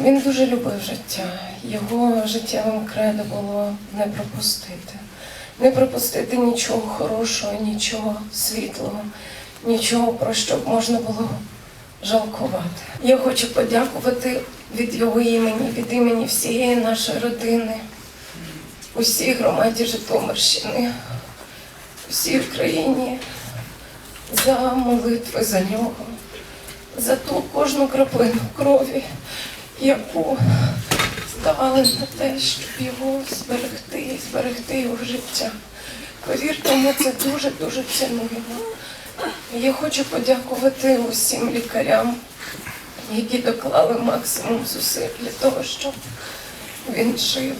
Він дуже любив життя. Його життєвим кредо було не пропустити. Не пропустити нічого хорошого, нічого світлого, нічого, про що б можна було жалкувати. Я хочу подякувати від його імені, від імені всієї нашої родини, усій громаді Житомирщини, усій Україні за молитви за нього, за ту кожну краплину крові, яку здавали на те, щоб його зберегти, зберегти його життя. Повірте, ми це дуже-дуже цінуємо. Я хочу подякувати усім лікарям, які доклали максимум зусиль для того, щоб він жив.